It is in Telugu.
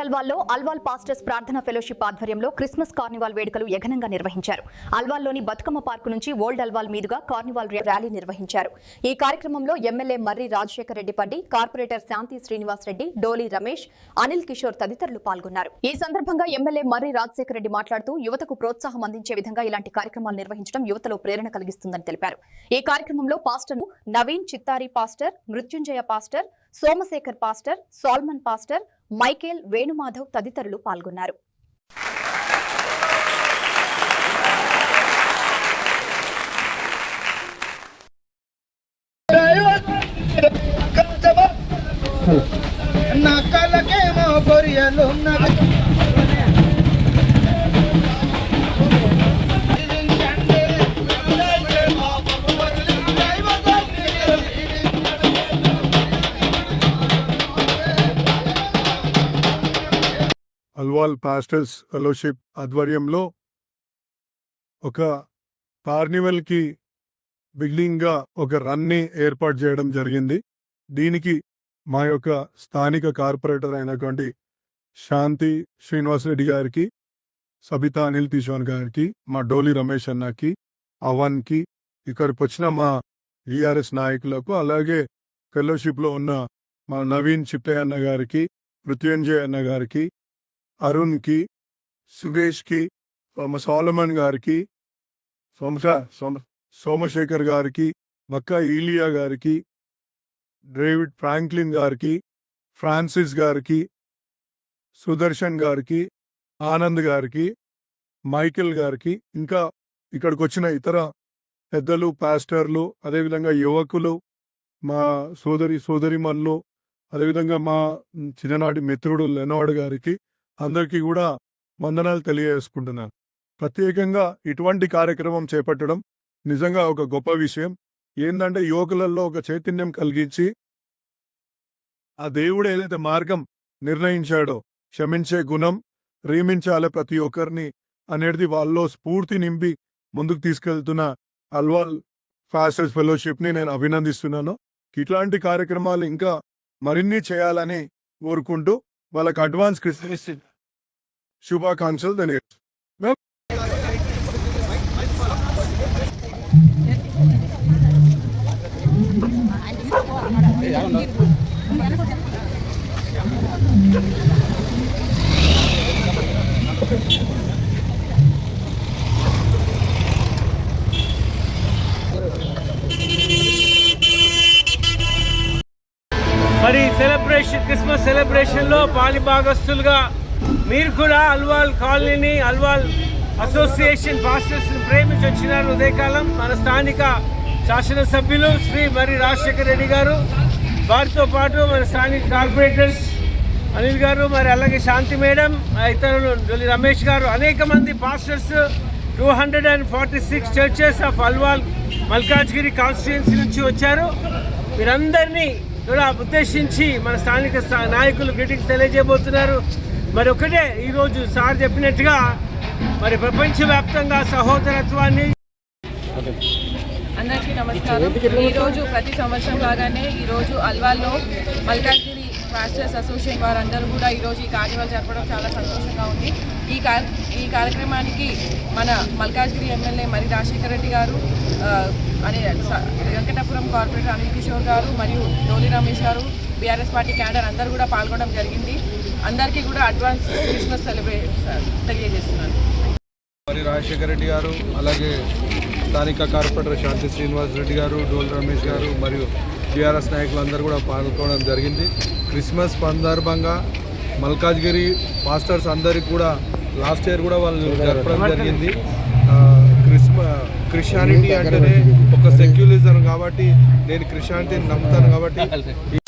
ఓల్డ్ అల్వాల్ పాస్టర్స్ ప్రార్థన ఫెలోషిప్ ఆధ్వర్యంలో క్రిస్మస్ కార్నివాల్ వేడుకలు యఘనంగా నిర్వహించారు. అల్వాల్లోని బతుకమ్మ పార్కు నుంచి ఓల్డ్ అల్వాల్ మీదుగా కార్నివాల్ ర్యాలీ నిర్వహించారు. ఈ కార్యక్రమంలో ఎమ్మెల్యే మర్రి రాజశేఖర రెడ్డి పడ్డి కార్పొరేటర్ శాంతి శ్రీనివాస్ రెడ్డి డోలి రమేష్ అనిల్ కిషోర్ తదితరులు పాల్గొన్నారు. ఈ సందర్భంగా ఎమ్మెల్యే మర్రి రాజశేఖర రెడ్డి మాట్లాడుతూ యువతకు ప్రోత్సాహం అందించే విధంగా ఇలాంటి కార్యక్రమాలు నిర్వహించడం యువతలో ప్రేరణ కలిగిస్తుందని తెలిపారు. ఈ కార్యక్రమంలో pastor Naveen Chittari pastor Mrutyunjaya pastor Somasekhar pastor Solomon pastor Michael Venumadhav తదితరులు పాల్గొన్నారు. అల్వాల్ పాస్టర్స్ ఫెలోషిప్ ఆధ్వర్యంలో ఒక కార్నివల్కి బిగినింగ్గా ఒక రన్ని ఏర్పాటు చేయడం జరిగింది. దీనికి మా యొక్క స్థానిక కార్పొరేటర్ అయినటువంటి శాంతి శ్రీనివాస్ రెడ్డి గారికి సబితా అనిల్ కిషోర్ గారికి మా డోలి రమేష్ అన్నకి అవన్కి ఇక్కడికి వచ్చిన మా ఈఆర్ఎస్ నాయకులకు అలాగే ఫెలోషిప్లో ఉన్న మా నవీన్ చిట్టయ్య అన్న గారికి మృత్యుంజయ్ అన్న గారికి అరుణ్కి సురేష్కి సోమ సోలమన్ గారికి సోమశ సోమ సోమశేఖర్ గారికి మక్క ఈలియా గారికి డేవిడ్ ఫ్రాంక్లిన్ గారికి ఫ్రాన్సిస్ గారికి సుదర్శన్ గారికి ఆనంద్ గారికి మైకేల్ గారికి ఇంకా ఇక్కడికి వచ్చిన ఇతర పెద్దలు పాస్టర్లు అదేవిధంగా యువకులు మా సోదరి సోదరిమల్లు అదేవిధంగా మా చిన్ననాటి మిత్రుడు లెనోడ్ గారికి అందరికీ కూడా వందనాలు తెలియజేసుకుంటున్నాను. ప్రత్యేకంగా ఇటువంటి కార్యక్రమం చేపట్టడం నిజంగా ఒక గొప్ప విషయం. ఏంటంటే యువకులలో ఒక చైతన్యం కలిగించి ఆ దేవుడు ఏదైతే మార్గం నిర్ణయించాడో క్షమించే గుణం ప్రేమించాలి ప్రతి ఒక్కరిని అనేది వాళ్ళలో స్ఫూర్తి నింపి ముందుకు తీసుకెళ్తున్న అల్వాల్ ఫాస్టెస్ ఫెలోషిప్ని నేను అభినందిస్తున్నాను. ఇట్లాంటి కార్యక్రమాలు ఇంకా మరిన్ని చేయాలని కోరుకుంటూ వాళ్ళకి అడ్వాన్స్ క్రిస్మస్ శుభాకాంక్షలు తెలియదు మరి సెలబ్రేషన్ క్రిస్మస్ సెలబ్రేషన్లో పాలి భాగస్తులుగా మీరు కూడా అల్వాల్ కాలనీని అల్వాల్ అసోసియేషన్ పాస్టర్స్ని ప్రేమించి వచ్చినారు ఉదయకాలం. మన స్థానిక శాసనసభ్యులు శ్రీ మరి రాజశేఖర రెడ్డి గారు వారితో పాటు మన స్థానిక కార్పొరేటర్స్ అనిల్ గారు మరి అలాగే శాంతి మేడం ఇతరులు రమేష్ గారు అనేక మంది pastors two hundred and forty six churches of Alwal Malkajgiri constituency నుంచి వచ్చారు. మీరందరినీ కూడా ఉద్దేశించి మన స్థానిక స్థా- నాయకులు గ్రీటింగ్స్ తెలియజేయబోతున్నారు. మరి ఒకటే ఈరోజు సార్ చెప్పినట్టుగా మరి ప్రపంచవ్యాప్తంగా సహోదరత్వాన్ని అందరికీ నమస్కారం. ఈరోజు ప్రతి సంవత్సరం లాగానే ఈరోజు అల్వాల్లో మల్కాజ్గిరి మాస్టర్స్ అసోసియేషన్ వారందరూ కూడా ఈరోజు ఈ కార్యక్రమాలు జరపడం చాలా సంతోషంగా ఉంది. ఈ కార్ ఈ కార్యక్రమానికి మన మల్కాజ్గిరి ఎమ్మెల్యే మరి రాజశేఖర రెడ్డి గారు అనే వెంకటపురం కార్పొరేటర్ అనిల్ కిషోర్ గారు మరియు డోలి రమేష్ గారు బీఆర్ఎస్ పార్టీ క్యాడర్ అందరూ కూడా పాల్గొనడం జరిగింది. అందరికీ కూడా అడ్వాన్స్ క్రిస్మస్ సెలబ్రేట్ తెలియజేస్తున్నాను. మరి రాజశేఖర రెడ్డి గారు అలాగే స్థానిక కార్పొరేటర్ శాంతి శ్రీనివాస్ రెడ్డి గారు డోల్ రమేష్ గారు మరియు టీఆర్ఎస్ నాయకులు అందరూ కూడా పాల్గొనడం జరిగింది. క్రిస్మస్ సందర్భంగా మల్కాజ్గిరి మాస్టర్స్ అందరికి కూడా లాస్ట్ ఇయర్ కూడా వాళ్ళు జరపడం జరిగింది. క్రిస్మ క్రిస్టియానిటీ అంటేనే ఒక సెక్యులిజం కాబట్టి నేను క్రిస్టియానిటీని నమ్ముతాను కాబట్టి